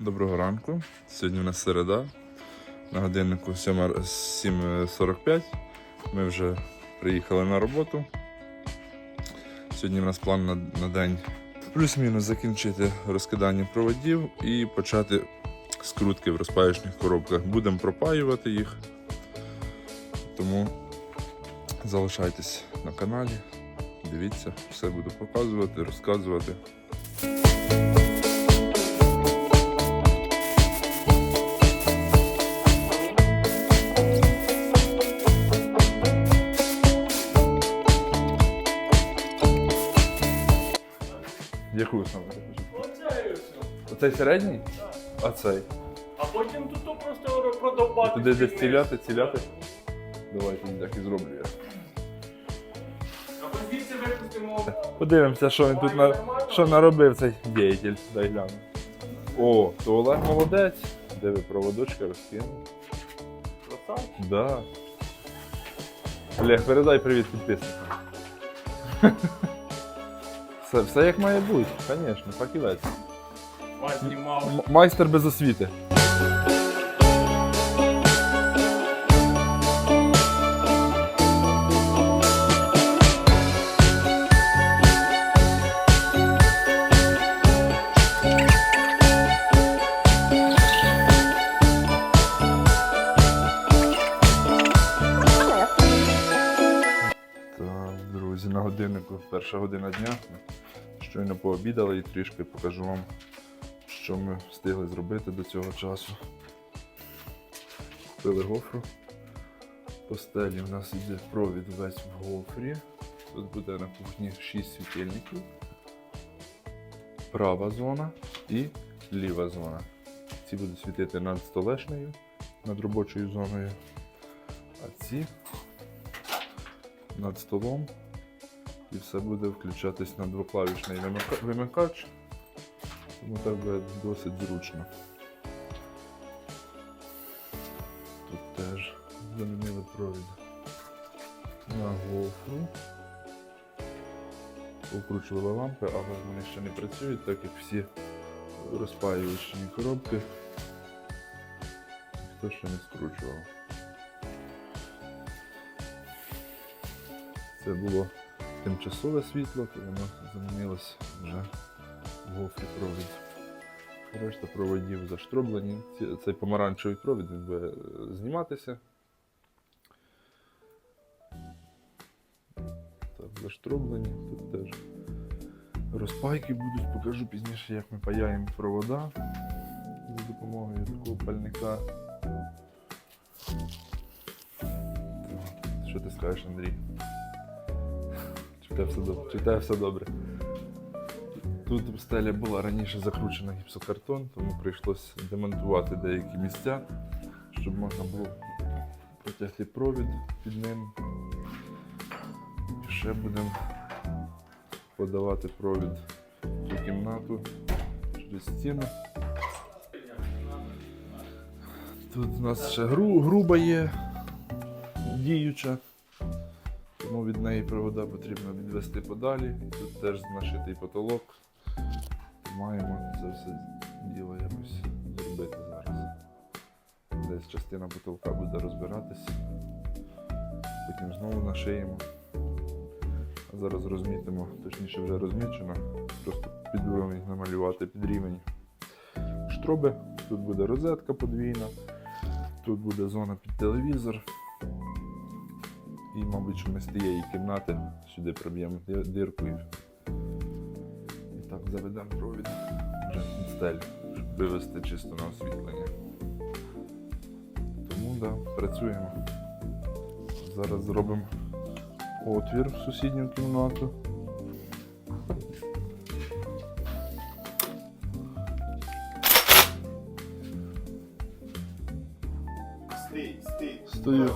Доброго ранку. Сьогодні у нас середа. На годиннику 7.45. Ми вже приїхали на роботу. Сьогодні у нас план на, на день плюс-мінус закінчити розкидання проводів і почати скрутки в розпаючних коробках. Будемо пропаювати їх. Тому залишайтесь на каналі, дивіться, все буду показувати, розказувати. Оцей середній? А цей? А потім тут просто продовбати. Туди десь ці ціляти, ціляти. Давайте так і зроблю я. А ми звідси випустимо. Подивимося, що він тут на... що наробив цей діятель. Дай гляну. О, то Олег молодець. Диви, проводочка розкинув. Красавчик. Да. Олег, передай привіт підписникам. Все, все як має бути, звісно, фахівець. Знімав. М- майстер без освіти. Так, друзі, на годиннику перша година дня. Щойно пообідали і трішки покажу вам, що ми встигли зробити до цього часу. Купили гофру. По стелі у нас йде провід весь в гофрі. Тут буде на кухні 6 світильників. Права зона і ліва зона. Ці будуть світити над столешнею, над робочою зоною. А ці над столом. І все буде включатись на двоклавішний вимика- вимикач. Тому так буде досить зручно. Тут теж замінили провід на гофру. Покручували лампи, але вони ще не працюють, так як всі розпаювачні коробки. Ніхто ще не скручував. Це було тимчасове світло, то воно замінилось вже гофрі провід. Решта проводів заштроблені. Цей помаранчевий провід він буде е, зніматися. Так, заштроблені. Тут теж розпайки будуть. Покажу пізніше, як ми паяємо провода за допомогою такого пальника. Що ти скажеш, Андрій? Чи тебе все добре? Тут стеля була раніше закручена гіпсокартон, тому прийшлося демонтувати деякі місця, щоб можна було протягти провід під ним. І ще будемо подавати провід в ту кімнату через стіну. Тут у нас ще гру, груба є, діюча. Тому від неї провода потрібно відвести подалі. Тут теж нашитий потолок. Маємо це все діло якось зробити зараз. Десь частина потолка буде розбиратись. Потім знову нашиємо. А зараз розмітимо, точніше вже розмічено. Просто під уровень намалювати під рівень штроби. Тут буде розетка подвійна, тут буде зона під телевізор. І, мабуть, що ми з тієї кімнати сюди проб'ємо ди- дирку заведемо провід вже під стель, щоб вивести чисто на освітлення. Тому да, працюємо. Зараз зробимо отвір в сусідню кімнату. Стій, стій. Стою.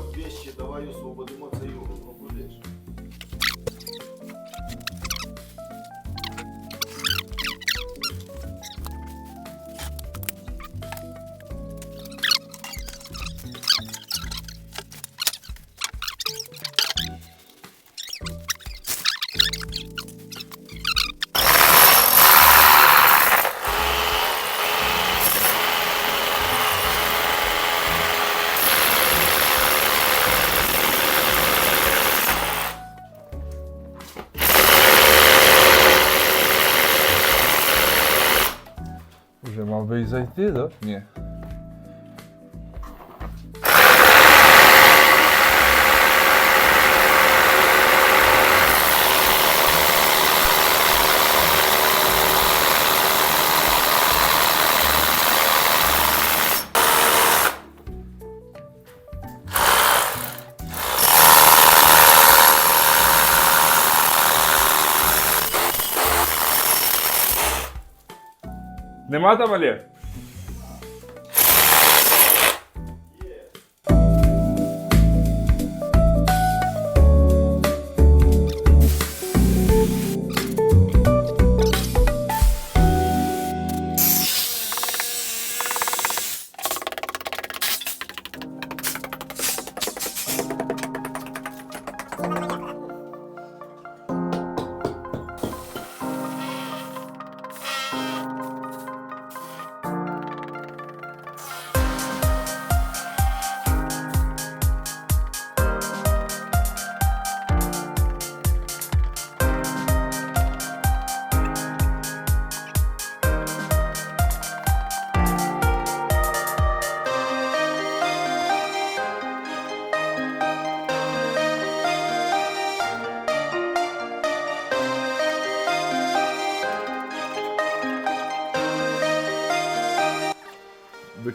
Ти мав би і зайти, так?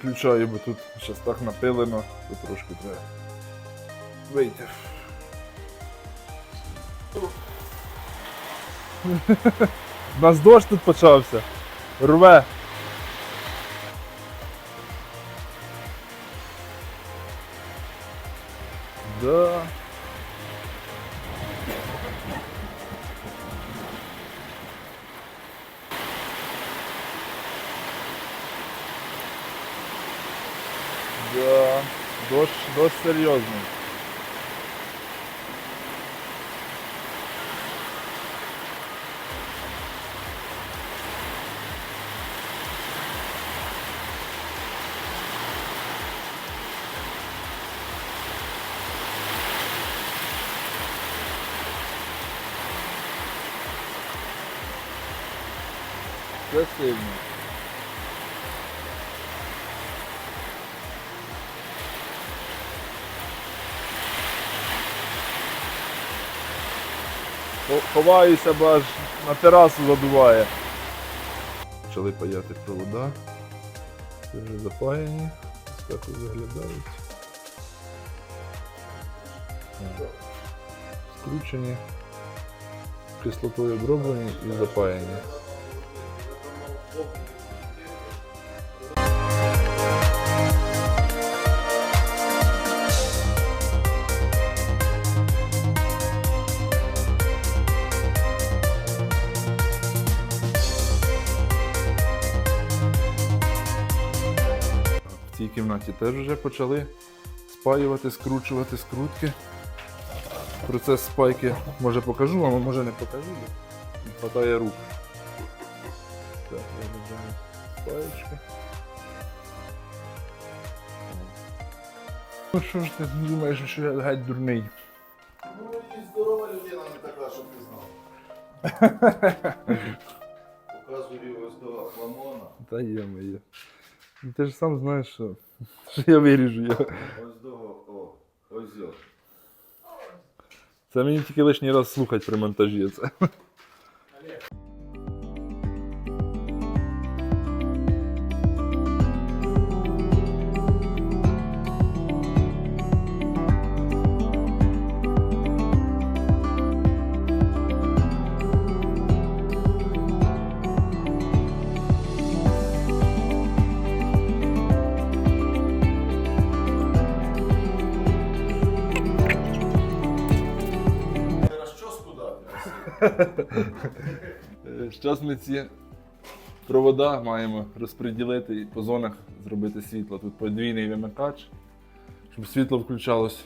Виключаю, бо тут зараз так напилено, то трошки треба вийти. У нас дощ тут почався. Рве. Да. Дощ, серйозний. Це сильно. Ховаюся, бо аж на терасу задуває. Почали паяти провода. Це вже запаяні. Ось так. Скручені, кислотою оброблені і запаяні. Цій кімнаті теж вже почали спаювати, скручувати скрутки. Процес спайки може покажу вам, а може не покажу. Не хватає рук. Так, виглядають спаєчки. Ну що ж ти думаєш, що я геть дурний? Ну і здорова людина не така, щоб ти знав. Показую ось до ламона. Та є моє. Ну, Ти ж сам знаєш, що, що я виріжу його. Ось до о, ось. Це мені тільки лишній раз слухати при монтажі це. Зараз ми ці провода маємо розподілити і по зонах зробити світло. Тут подвійний вимикач, щоб світло включалось.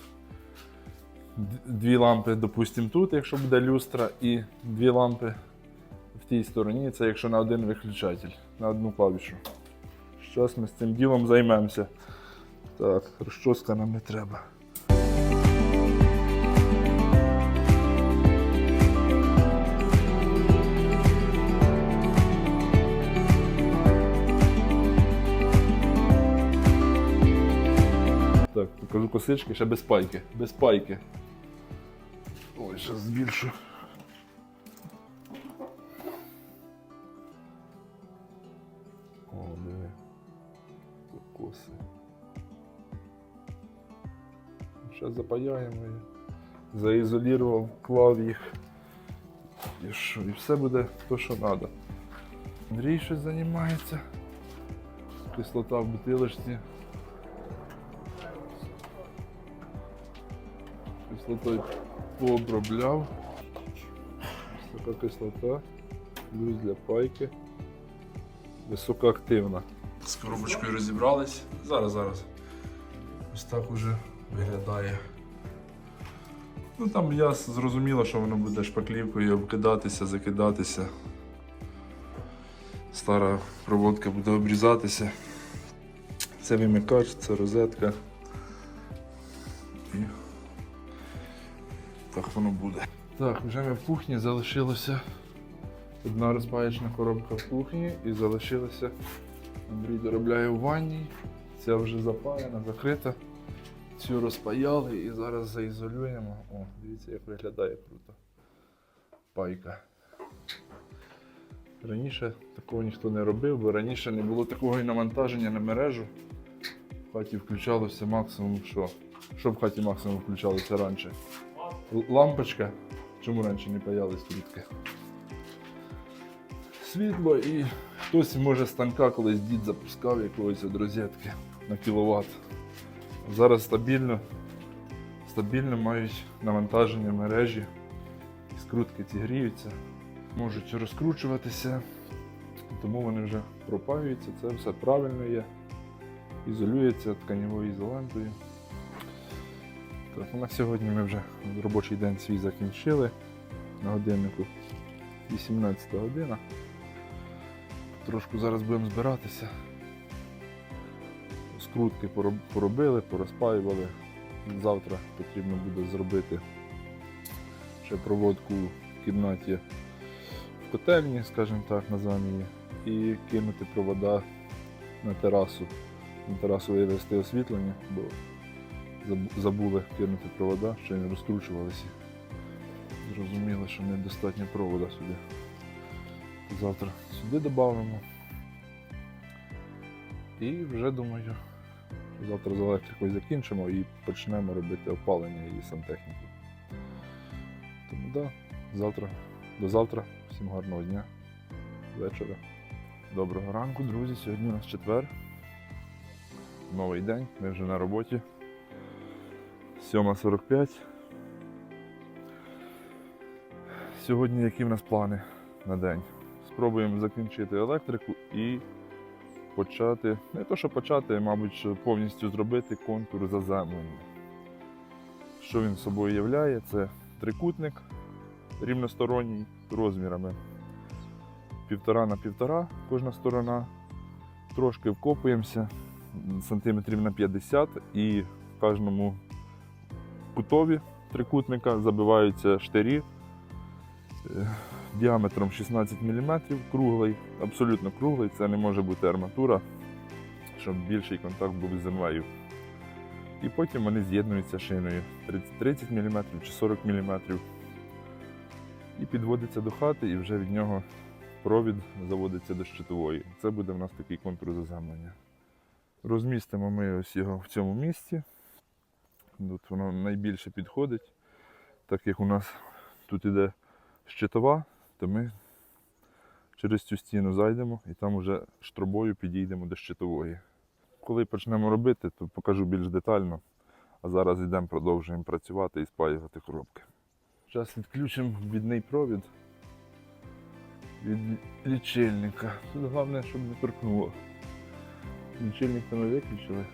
Дві лампи, допустимо, тут, якщо буде люстра, і дві лампи в тій стороні. Це якщо на один виключатель, на одну клавішу. Зараз ми з цим ділом займемося. Так, розчоска нам не треба. Кажу косички, ще без пайки. Без пайки. Ой, ще збільшу. О, диви. Коси. Ще запаяємо її. Заізолірував, клав їх. І що? І все буде то, що треба. Андрій щось займається. Кислота в бутилочці. Кислотою пообробляв. Ось така кислота. Плюс для пайки. Високоактивна. З коробочкою розібрались. Зараз, зараз. Ось так уже виглядає. Ну там я зрозуміло, що воно буде шпаклівкою обкидатися, закидатися. Стара проводка буде обрізатися. Це вимикач, це розетка. Воно буде. Так, вже ми в кухні залишилося одна розпаячна коробка в кухні і залишилося. Андрій доробляє в ванній. Ця вже запаяна, закрита. Цю розпаяли і зараз заізолюємо. О, дивіться, як виглядає круто. Пайка. Раніше такого ніхто не робив, бо раніше не було такого і навантаження на мережу. В хаті включалося максимум що? Що в хаті максимум включалося раніше? Лампочка. Чому раніше не паялись трітки? Світло і хтось може станка колись дід запускав якогось від розетки на кіловат. Зараз стабільно, стабільно мають навантаження мережі. Скрутки ці гріються, можуть розкручуватися, тому вони вже пропаюються, це все правильно є. Ізолюється тканевою ізолентою. Так, на сьогодні ми вже робочий день свій закінчили. На годиннику 18 година. Трошку зараз будемо збиратися. Скрутки поробили, порозпаювали. Завтра потрібно буде зробити ще проводку в кімнаті в котельні, скажімо так, назвемо її, і кинути провода на терасу. На терасу вивести освітлення, бо забули кинути провода, ще не розкручувалися. Зрозуміли, що недостатньо провода сюди. Завтра сюди додамо. І вже думаю, що завтра з електрикою закінчимо і почнемо робити опалення і сантехніку. Тому да, завтра, до завтра, всім гарного дня, вечора. Доброго ранку, друзі. Сьогодні у нас четвер. Новий день, ми вже на роботі. 7.45. Сьогодні які в нас плани на день? Спробуємо закінчити електрику і почати, не то що почати, мабуть, повністю зробити контур заземлення. Що він собою являє? Це трикутник рівносторонній розмірами півтора на півтора кожна сторона. Трошки вкопуємося сантиметрів на 50 і в кожному кутові трикутника забиваються штирі е, діаметром 16 мм, круглий, абсолютно круглий, це не може бути арматура, щоб більший контакт був з землею. І потім вони з'єднуються шиною 30, 30 мм чи 40 мм. І підводиться до хати, і вже від нього провід заводиться до щитової. Це буде в нас такий контур заземлення. Розмістимо ми ось його в цьому місці. Тут воно найбільше підходить, так як у нас тут іде щитова, то ми через цю стіну зайдемо і там вже штробою підійдемо до щитової. Коли почнемо робити, то покажу більш детально. А зараз йдемо, продовжуємо працювати і спаювати коробки. Зараз відключимо відний провід від лічильника. Тут головне, щоб не торкнуло. Лічильник то ми виключили.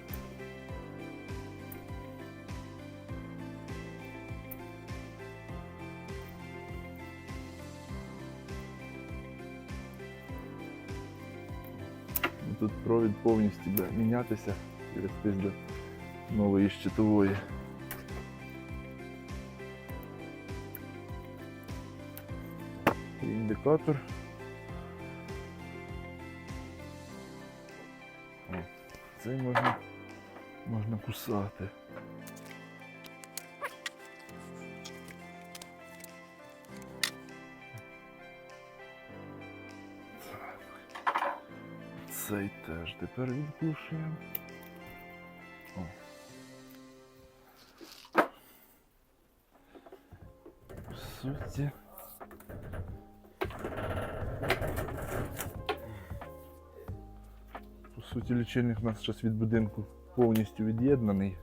Тут провід повністю буде мінятися і рестись до нової щитової. Індикатор. Цей можна, можна кусати. Цей теж тепер відкушуємо. О. В суті. По суті, лічильник у нас зараз від будинку повністю від'єднаний.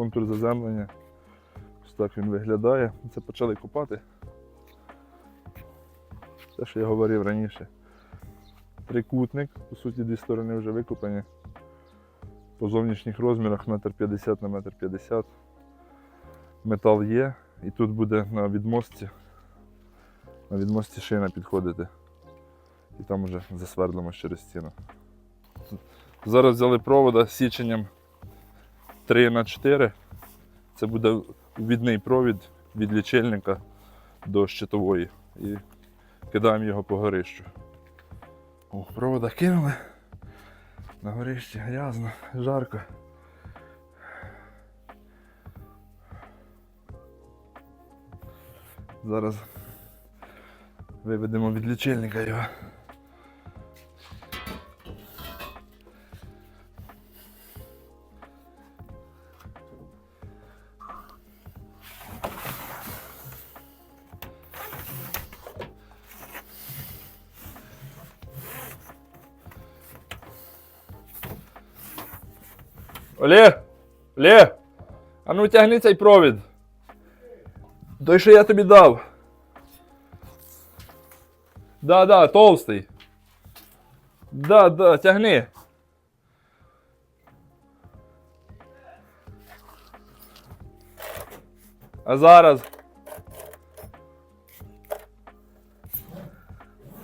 Контур заземлення. Ось так він виглядає. Це почали копати. Те, що я говорив раніше. Трикутник, по суті, дві сторони вже викопані. По зовнішніх розмірах метр 50 на метр 50. Метал є, і тут буде на відмостці. На відмості шина підходити. І там вже засвердлимо через стіну. Зараз взяли провода з січенням 3 на 4 Це буде відний провід від лічильника до щитової. І кидаємо його по горищу. О, провода кинули. На горищі грязно, жарко. Зараз виведемо від лічильника його. Олег! Олег! А ну тягни цей провід. Той, що я тобі дав. Да, да, толстий. Да, да, тягни. А зараз.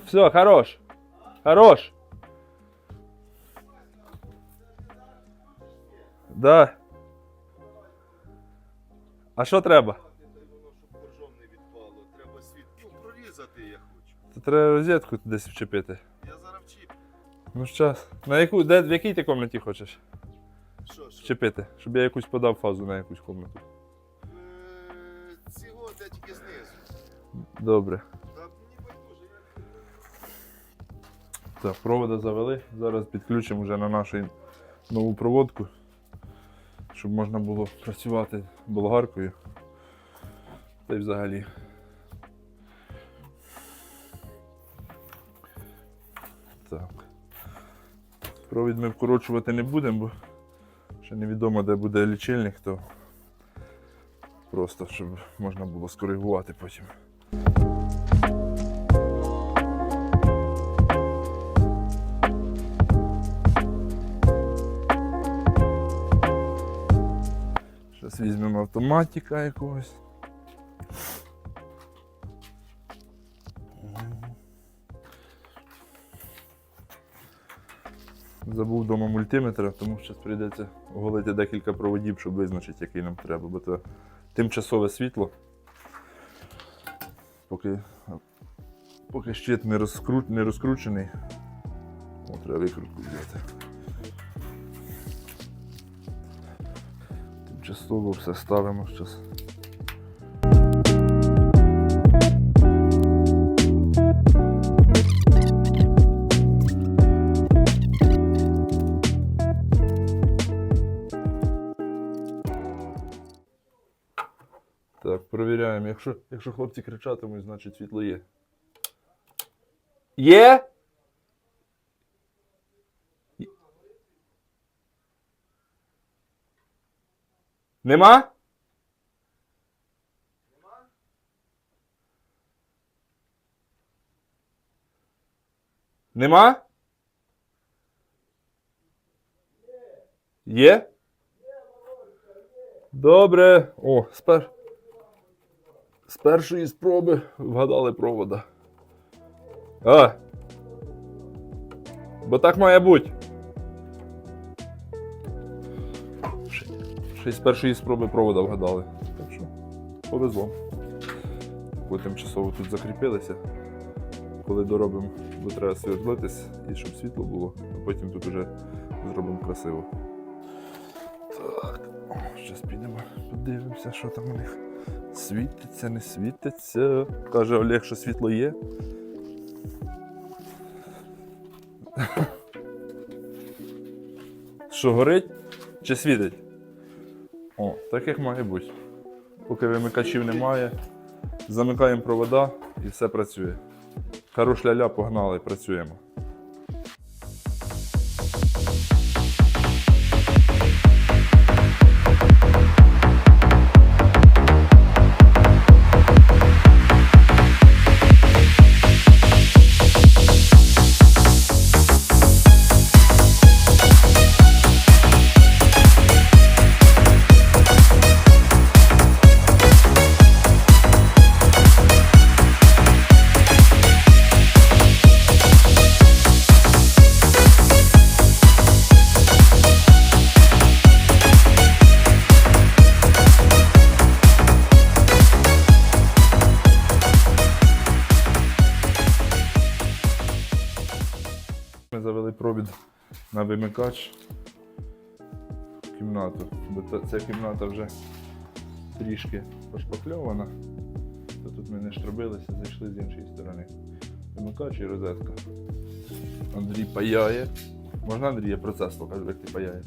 Все, хорош. Хорош. Да. А що треба? Треба світ. Прорізати я хочу. Це треба розетку десь вчепити. Я зараз вчіп. Ну щас. На яку, де, в якій ти кімнаті хочеш Що, що? вчепити? Щоб я якусь подав фазу на якусь кімнату. Е, Цього де тільки знизу. Добре. Так, провода завели. Зараз підключимо вже на нашу нову проводку, щоб можна було працювати болгаркою. Та й взагалі. Так. Провід ми вкорочувати не будемо, бо ще невідомо, де буде лічильник, то просто щоб можна було скоригувати потім. Зараз автоматика якогось. Забув вдома мультиметра, тому зараз прийдеться оголити декілька проводів, щоб визначити, який нам треба, бо це тимчасове світло. Поки, поки щит не, розкру, не розкручений. Треба викрутку взяти. Тимчасово все ставимо зараз. Так, перевіряємо. Якщо, якщо хлопці кричатимуть, значить світло. Є? Є? Нема? Нема? Є? Добре. О, спер... З першої спроби вгадали провода. А. Бо так має бути. Ще з першої спроби провода вгадали. Так що повезло. тимчасово тут закріпилися. Коли доробимо, бо треба світлитись і щоб світло було, а потім тут вже зробимо красиво. Так, зараз підемо, подивимося, що там у них. Світиться, не світиться. Каже Олег, що світло є. Що горить чи світить? Так як має бути. Поки вимикачів немає, замикаємо провода і все працює. Хорош ля-ля, погнали, працюємо. На вимикач в кімнату, бо ця кімната вже трішки пошпакльована. То тут ми не штробилися, зайшли з іншої сторони. Вимикач і розетка. Андрій паяє. Можна Андрій, я процес покажу, як ти паяєш.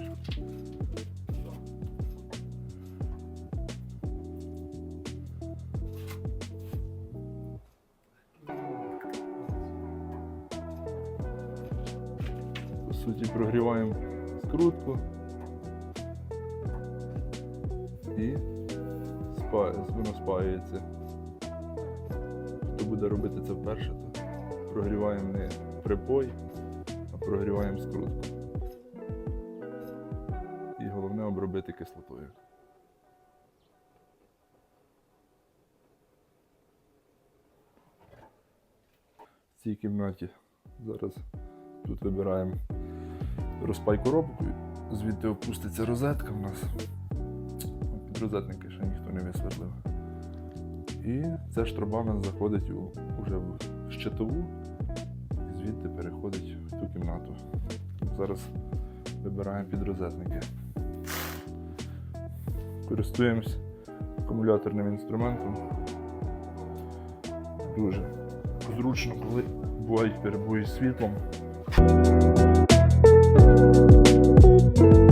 Суті, прогріваємо скрутку і воно спаюється. Хто буде робити це вперше, то прогріваємо не припой, а прогріваємо скрутку. І головне обробити кислотою. В цій кімнаті зараз тут вибираємо розпай коробку, звідти опуститься розетка в нас. Підрозетники ще ніхто не висвітлив. І ця штроба в нас заходить у, уже в щитову і звідти переходить в ту кімнату. Зараз вибираємо підрозетники. Користуємось акумуляторним інструментом. Дуже зручно, коли бувають перебої з світлом. Thank you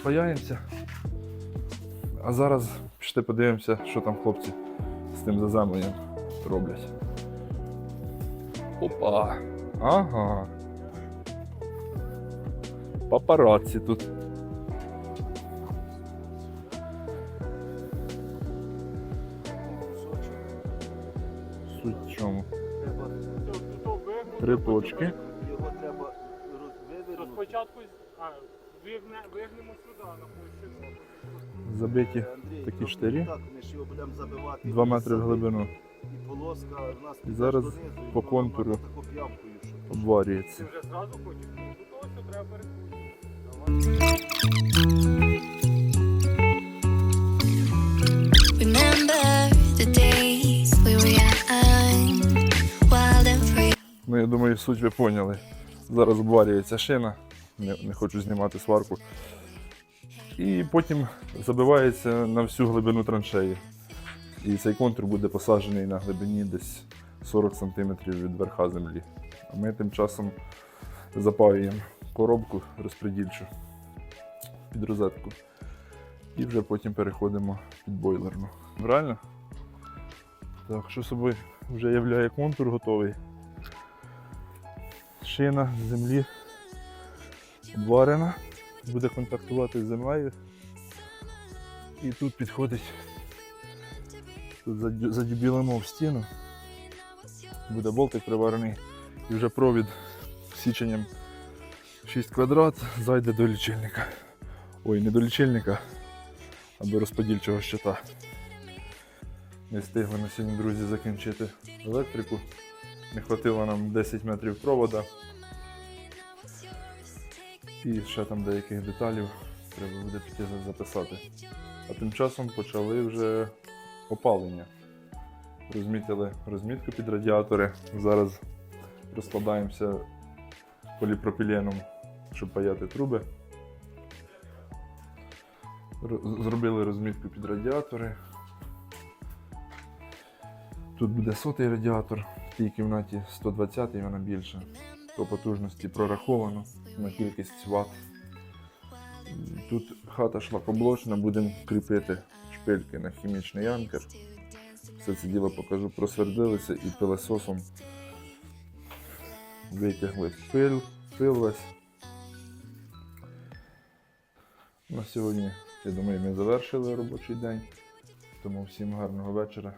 розпаяємося. А зараз пішли подивимося, що там хлопці з тим заземленням роблять. Опа! Ага. Папараці тут. Суть в чому? Три точки. Його треба розвивернути. Вигнемо сюди на площину. Забиті такі ну, штирі. Так, ми ж його будемо забивати. 2 метри в глибину. І полоска в нас І зараз донизу, по контуру обварюється. Вже зразу хочеш? Ну треба перекрутити. Ну, я думаю, суть ви поняли. Зараз обварюється шина, не, не хочу знімати сварку. І потім забивається на всю глибину траншеї. І цей контур буде посаджений на глибині десь 40 см від верха землі. А ми тим часом запаюємо коробку розпредільчу під розетку. І вже потім переходимо під бойлерну. Правильно? Так, що собою вже являє контур готовий. Шина з землі обварена, буде контактувати з землею. І тут підходить, тут задюбілимо в стіну, буде болтик приварений і вже провід січенням 6 квадрат зайде до лічильника. Ой, не до лічильника, а до розподільчого щита. Не встигли на сьогодні, друзі, закінчити електрику. Не хватило нам 10 метрів провода. І ще там деяких деталів треба буде піти записати. А тим часом почали вже опалення. Розмітили розмітку під радіатори. Зараз розкладаємося поліпропіленом, щоб паяти труби. Зробили розмітку під радіатори. Тут буде сотий радіатор, в тій кімнаті 120 вона більша. По потужності прораховано на кількість ватт. Тут хата шлакоблочна, будемо кріпити шпильки на хімічний анкер. Все це діло покажу, просвердилися і пилососом витягли пил, пил весь. На сьогодні, я думаю, ми завершили робочий день. Тому всім гарного вечора